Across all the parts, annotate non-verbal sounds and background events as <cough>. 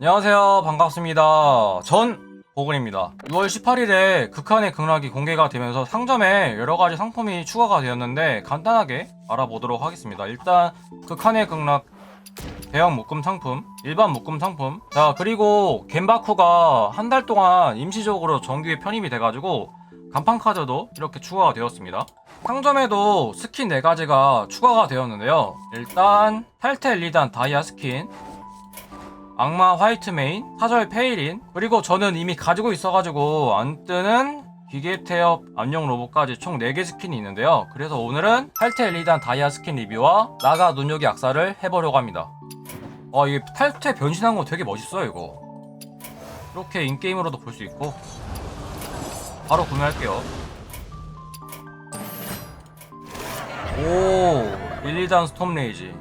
안녕하세요. 반갑습니다. 전 보글입니다. 6월 18일에 극한의 극락이 공개가 되면서 상점에 여러가지 상품이 추가가 되었는데 간단하게 알아보도록 하겠습니다. 일단 극한의 극락 대형 묶음 상품, 일반 묶음 상품 자 그리고 겐바쿠가 한 달 동안 임시적으로 정규에 편입이 돼가지고 간판 카드도 이렇게 추가가 되었습니다. 상점에도 스킨 4가지가 추가가 되었는데요. 일단 탈퇴 리단 다이아 스킨 악마 화이트 메인, 사절 페이린, 그리고 저는 이미 가지고 있어가지고 안 뜨는 기계 태엽 암용 로봇까지 총 4개 스킨이 있는데요. 그래서 오늘은 탈퇴 리단 다이아 스킨 리뷰와 나가 눈요기 악사를 해보려고 합니다. 어, 이게 탈퇴 변신한 거 되게 멋있어요, 이거. 이렇게 인게임으로도 볼 수 있고. 바로 구매할게요. 오, 릴리단 스톰 레이지.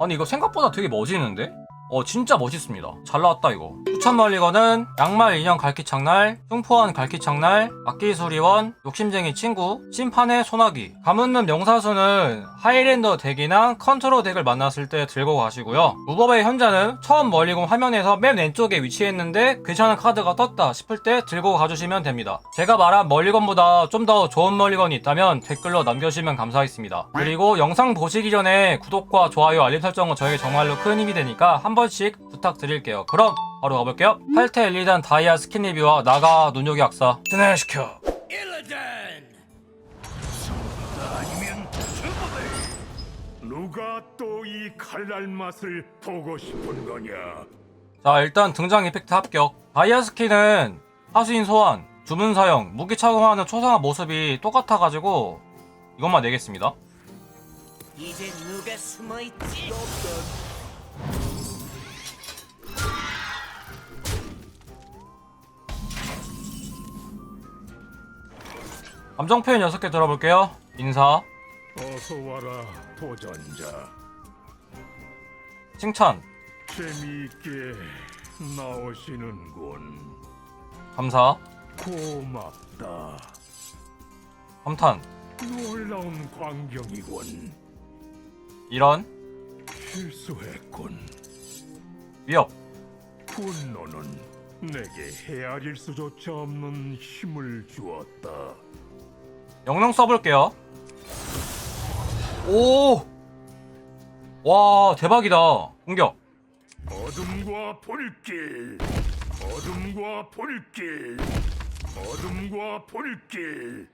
아니, 이거 생각보다 되게 멋있는데? 어 진짜 멋있습니다. 잘 나왔다 이거 추천 멀리건은 양말 인형 갈퀴창날 흉포한 갈퀴창날 악기수리원 욕심쟁이 친구 심판의 소나기. 가문는 명사수는 하이랜더 덱이나 컨트롤 덱을 만났을 때 들고 가시고요. 무법의 현자는 처음 멀리건 화면에서 맨 왼쪽에 위치했는데 괜찮은 카드가 떴다 싶을 때 들고 가주시면 됩니다. 제가 말한 멀리건보다 좀 더 좋은 멀리건이 있다면 댓글로 남겨주시면 감사하겠습니다. 그리고 영상 보시기 전에 구독과 좋아요 알림 설정은 저에게 정말로 큰 힘이 되니까 한 번씩 부탁드릴게요. 그럼 바로 가볼게요. 8태 엘리단 다이아 스킨 리뷰와 나가 눈요기 악사 진행시켜. 일라단 아니면 죽어들 누가 또 이 칼날 맛을 보고 싶은 거냐 자 일단 등장 이펙트 합격. 다이아 스킨은 하수인 소환, 주문 사용, 무기 착용하는 초상화 모습이 똑같아가지고 이것만 내겠습니다. 이제 누가 숨어 있지? 감정 표현 6개 들어볼게요. 인사, 어서 와라 도전자. 칭찬, 재미있게 나오시는군. 감사, 고맙다. 감탄, 놀라운 광경이군. 이런, 실수했군. 위협, 분노는 내게 헤아릴 수조차 없는 힘을 주었다 영능 써볼게요. 오! 와, 대박이다. 공격. 어둠과 불길 어둠과 불길 어둠과 불길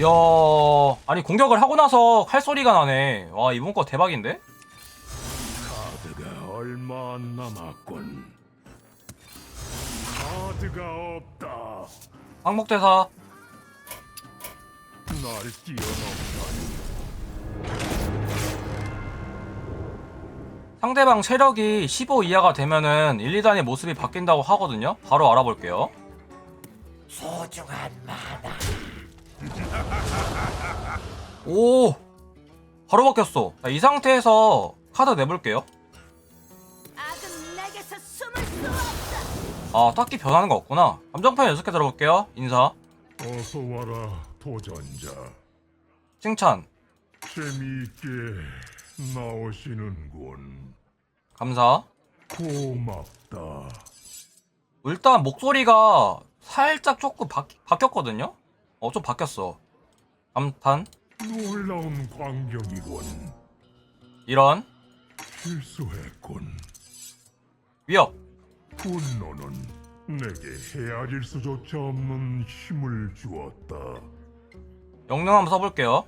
이야, 아니, 공격을 하고 나서 칼 소리가 나네. 와, 이번 거 대박인데? 카드가 얼마 안 남았군 카드가 없다 항목 대사. 날 뛰어넘다니 상대방 체력이 15 이하가 되면은 1, 2단의 모습이 바뀐다고 하거든요? 바로 알아볼게요. 소중한 만화 <laughs> 오! 바로 바뀌었어. 자, 이 상태에서 카드 내볼게요. 악은 내게서 숨을 수 없다. 아, 딱히 변하는 거 없구나. 감정판 6개 들어볼게요. 인사, 어서 와라 도전자. 칭찬, 재미있게 나오시는군. 감사. 고맙다. 일단 목소리가 살짝 조금 바, 바뀌었거든요? 어, 좀 바뀌었어. 감탄, 놀라운 광경이군. 이런, 실수했군. 위협, 분노는 내게 헤아릴 수조차 없는 힘을 주었다 영능 한번 써볼게요.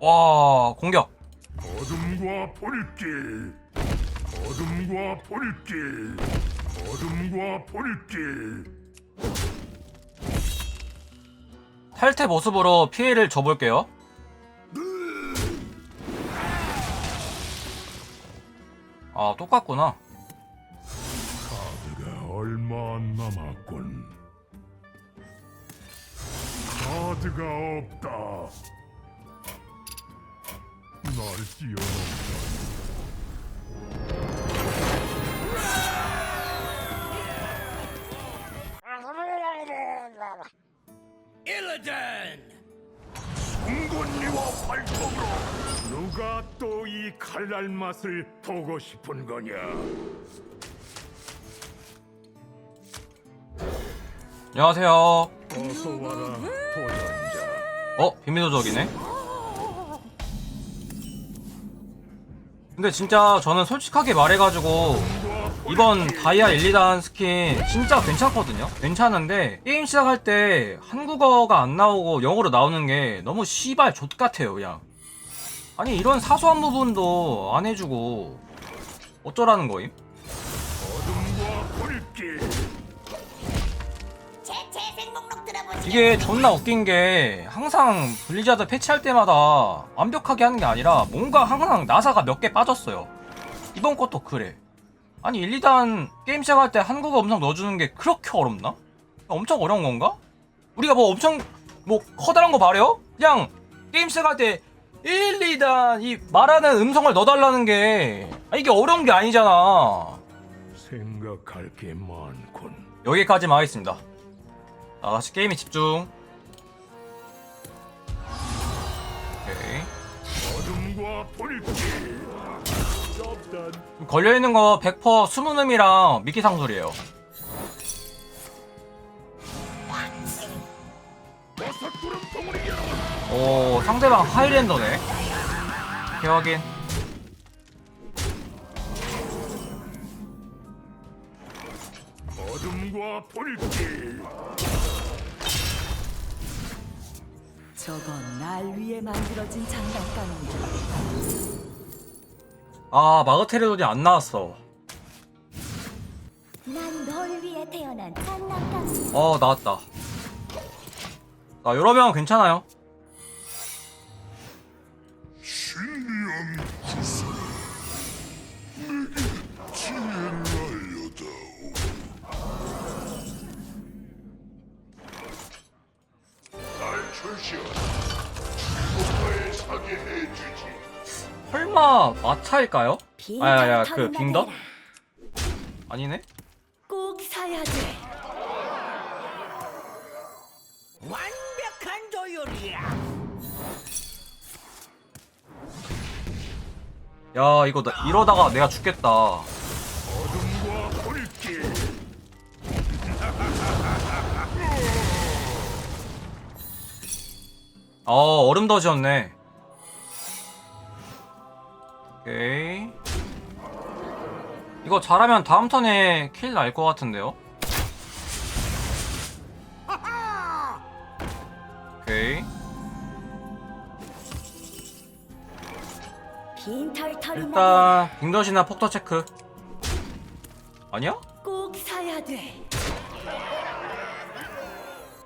와, 공격. 어둠과 불길 어둠과 불길 어둠과 불길 탈퇴 모습으로 피해를 줘볼게요. 아, 똑같구나. 카드가 얼마 안 남았군 카드가 없다. 날 뛰어넘다니 일라단 송곳니와 발톱으로 누가 또이이 칼날 맛을 보고 싶은 거냐? 안녕하세요. 어서 와라, 도전자. 어 비밀도적이네. 근데 진짜 저는 솔직하게 말해가지고 이번 다이아 1, 2단 스킨 진짜 괜찮거든요? 괜찮은데 게임 시작할 때 한국어가 안 나오고 영어로 나오는 게 너무 씨발 좆같아요 그냥 아니 이런 사소한 부분도 안 해주고 어쩌라는 거임? 이게 존나 웃긴 게 항상 블리자드 패치할 때마다 완벽하게 하는 게 아니라 뭔가 항상 나사가 몇 개 빠졌어요. 이번 것도 그래. 아니 1, 2단 게임 시작할 때 한국어 음성 넣어주는 게 그렇게 어렵나? 엄청 어려운 건가? 우리가 뭐 엄청 뭐 커다란 거 바래요? 그냥 게임 시작할 때 1, 2단 이 말하는 음성을 넣어달라는 게 아, 이게 어려운 게 아니잖아. 생각할 게 많군. 여기까지만 하겠습니다. 다 같이 게임에 집중. 오케이. 걸려있는 거 100% 수문음이랑 미끼 상술이에요. 버섯구름 덩어리 여러분. 오, 상대방 하이랜더네. 오케이, 확인. 어둠과 불길. 저건 날 위해 만들어진 장난감이야. 아, 마그테레돈이 안 나왔어. 난 널 위해 태어난 장난감이야. 어, 나왔다. 나 이러면 괜찮아요. 설마 마차일까요? 아야야 그 빙덕? 아니네? 꼭 사야 돼. 완벽한 조율이야. 야 이거 나, 이러다가 내가 죽겠다. 어둠과 불길. 어 얼음 덫이었네. 오케이. 이거 잘하면 다음 턴에 킬 날 것 같은데요? 오케이. 빈털털이 일단 빙덫이나 폭터 체크. 아니야? 꼭 사야 돼.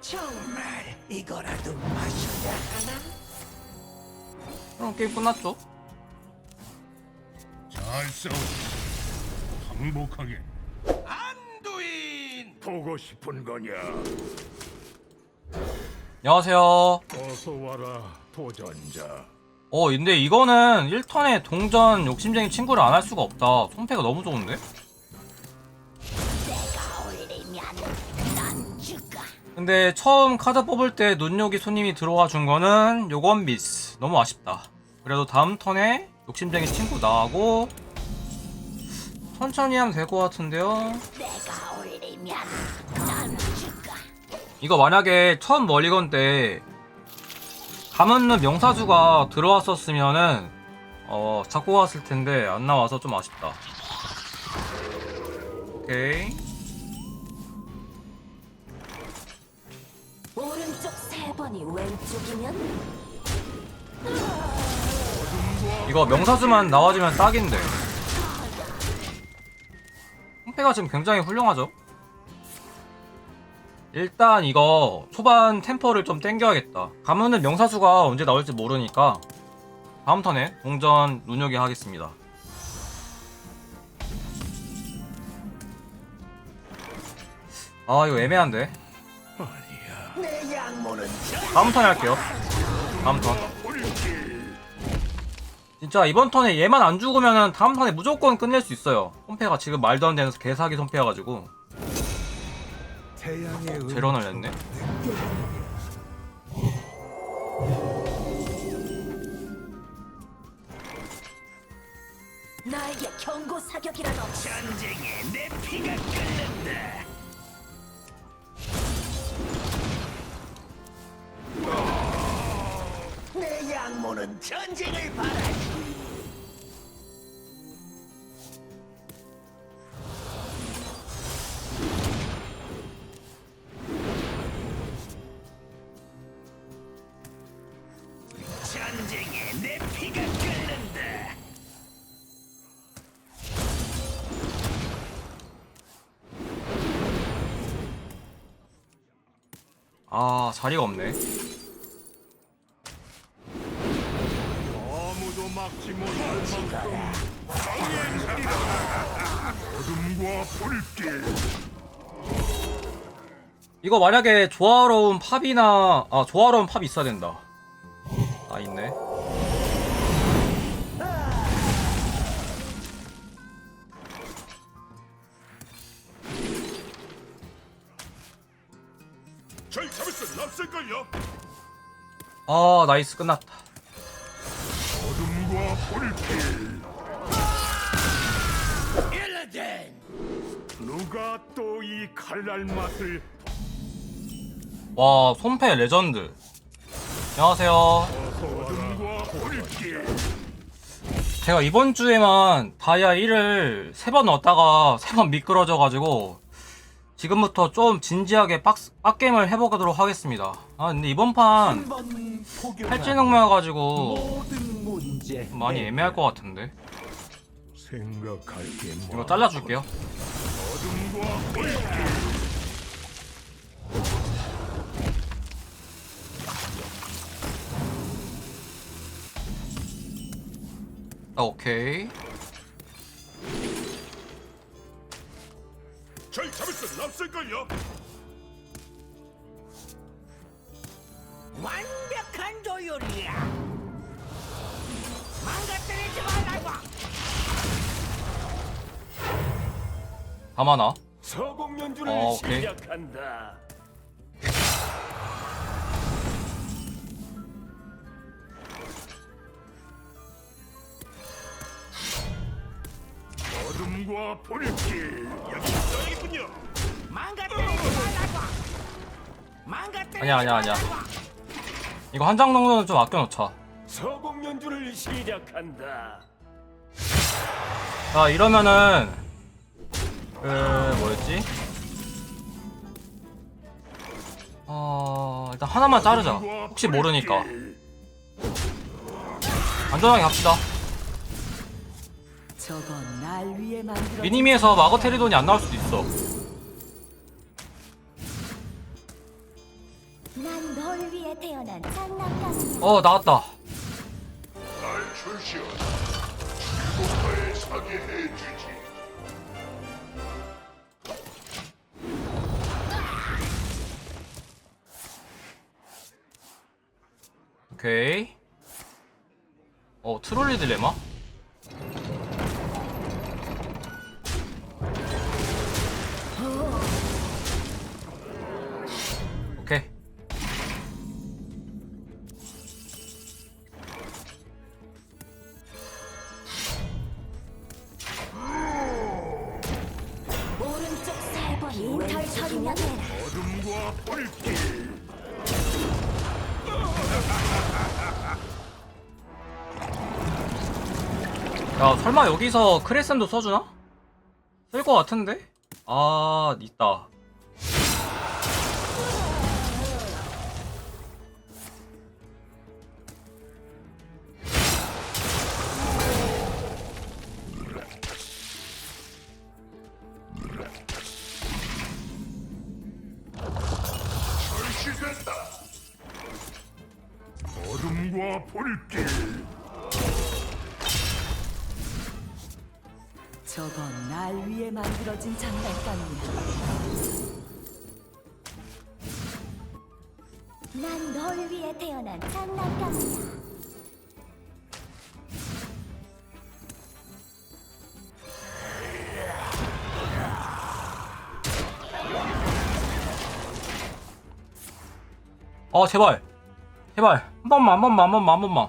정말 이거라도 마셔야 하나? 그럼 게임 끝났죠? 잘 싸웠어. 항복하게. 안두인. 보고 싶은 거냐? 안녕하세요. 어서 와라, 도전자. 어 근데 이거는 1턴에 동전 욕심쟁이 친구를 안 할 수가 없다. 손패가 너무 좋은데? 올리면 넌 죽어. 근데 처음 카드 뽑을 때 눈요기 손님이 들어와 준 거는 요건 미스 너무 아쉽다 그래도 다음 턴에 욕심쟁이 친구 나가고 천천히 하면 될 것 같은데요. 이거 만약에 처음 멀리건 때 감없는 명사수가 들어왔었으면은 어 잡고 갔을 텐데 안 나와서 좀 아쉽다. 오케이. 오른쪽 세 번이 왼쪽이면? 이거 명사수만 나와주면 딱인데 형패가 지금 굉장히 훌륭하죠? 일단 이거 초반 템포를 좀 땡겨야겠다. 가면은 명사수가 언제 나올지 모르니까 다음 턴에 동전 눈여겨 하겠습니다. 아 이거 애매한데. 다음 턴에 할게요. 다음 턴. 진짜 이번 턴에 얘만 안 죽으면은 다음 턴에 무조건 끝낼 수 있어요. 손패가 지금 말도 안 되는 개사기 손패여가지고 제런을 냈네. 나에게 경고 사격이란 없어. 전쟁에 내 피가 끓는다. 내 양모는 전쟁을 바라지. 아 자리가 없네 이거 만약에 조화로운 팝이나 아 조화로운 팝이 있어야 된다. 아 있네? 아 나이스. 끝났다. 누가 또 이 칼날 맛을 와 손패 레전드. 안녕하세요. 제가 이번 주에만 다이아 1을 3번 넣었다가 3번 미끄러져가지고 지금부터 좀 진지하게 빡스, 빡게임을 해보도록 하겠습니다. 아 근데 이번 판 문제 많이 애매할 것 같은데. 이거 잘라줄게요 아 오케이 절 잡을 수 없을걸요? 완벽한 조율이야. 망가뜨리지 말라고. 다마나 서곡 연주를 어, 오케이. 시작한다. 어둠과 불길 여기 있어야겠군요. 아니야, 아니야, 아니야. 이거 한 장 정도는 좀 아껴놓자. 서곡 연주를 시작한다. 자 이러면은 그 뭐였지? 어 일단 하나만 자르자. 혹시 모르니까. 안전하게 갑시다 저건 날 위해 만들어진 미니미에서 마거 테리돈이 안 나올 수도 있어. 난 널 위해 태어난 장난감이야. 어 나왔다. 날 출시하라 축복하에 사게 해주지. 오케이. 어 트롤리 딜레마? 야 설마 여기서 크레센도 써주나? 쓸 것 같은데? 아 있다 난 널 위해 태어난 장난감이야. 아 제발 제발 한 번만 한 번만 한 번만 한 번만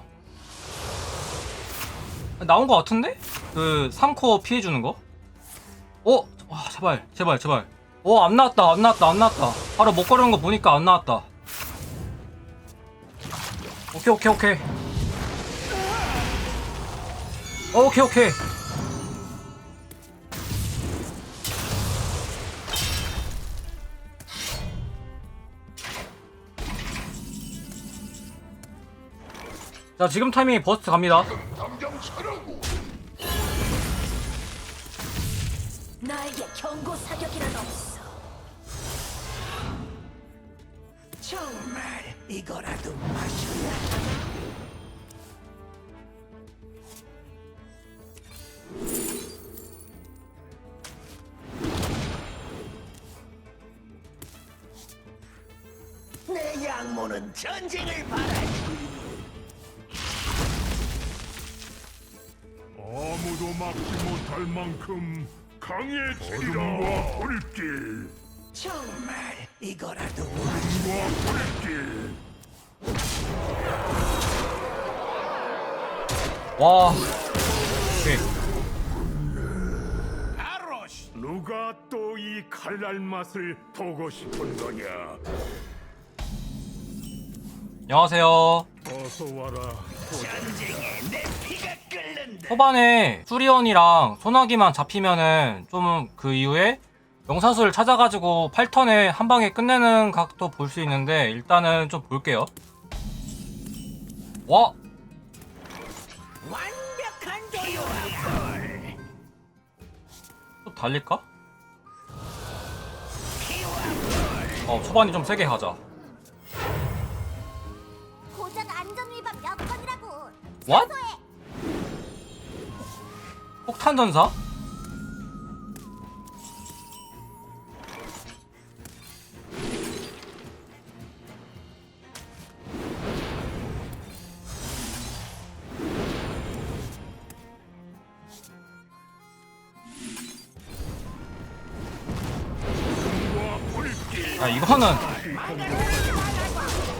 나온 것 같은데? 그 3코어 피해주는 거? 어? 와 제발 제발 제발 어 안 나왔다 안 나왔다 안 나왔다 바로 못 걸은 거 보니까 안 나왔다 오케이 오케이 오케이. 어, 오케이 오케이. 자 지금 타이밍이 버스트 갑니다. 나에게 경고 사격이란 없어. 정말 이거라도 내 양모는 전쟁을 바라지. 아무도 막지 못할 만큼 강해지리라. 불길. 정말 이거라도 어둠과 불길. 와. 오케이 아로시. 누가 또 이 칼날 맛을 보고 싶은 거냐 안녕하세요 어서 와라 초반에 수리언이랑 소나기만 잡히면은 좀 그 이후에 영사수를 찾아가지고 8턴에 한 방에 끝내는 각도 볼 수 있는데 일단은 좀 볼게요. 와 또 달릴까? 어 초반이 좀 세게 가자. What? 폭탄 전사? 야 이거는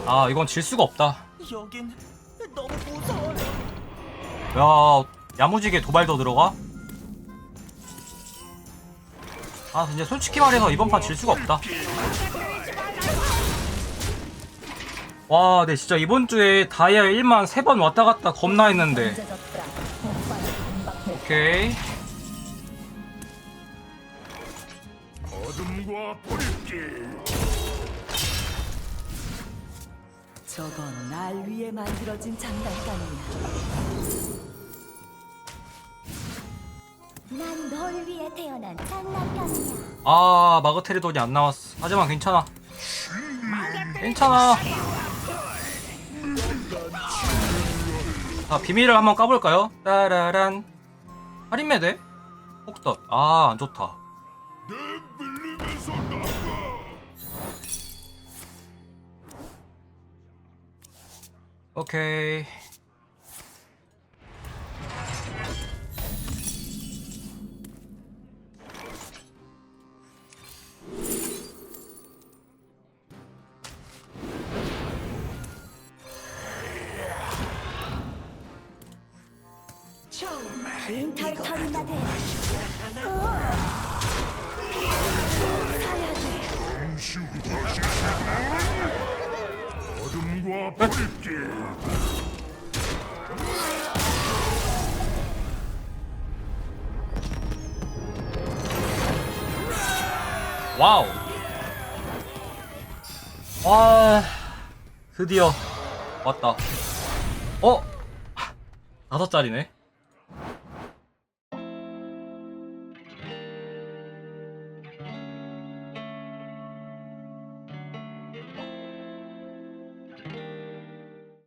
아 이건 질 수가 없다. 여긴 야 야무지게 도발도 들어가? 아 근데 솔직히 말해서 이번 판 질 수가 없다 와 네 진짜 이번 주에 다이아 1만 3번 왔다 갔다 겁나 했는데 오케이 어둠과 불길 저건 날 위해 만들어진 장난감이야. 난 널 위해 태어난 장난감이야. 아 마그테리 돈이 안 나왔어. 하지만 괜찮아. 괜찮아. 자 비밀을 한번 까볼까요? 따라란. 할인매대? 폭덧. 아 안좋다. 오케이 불길 와우. 와 드디어 왔다. 어? 다섯 짜리네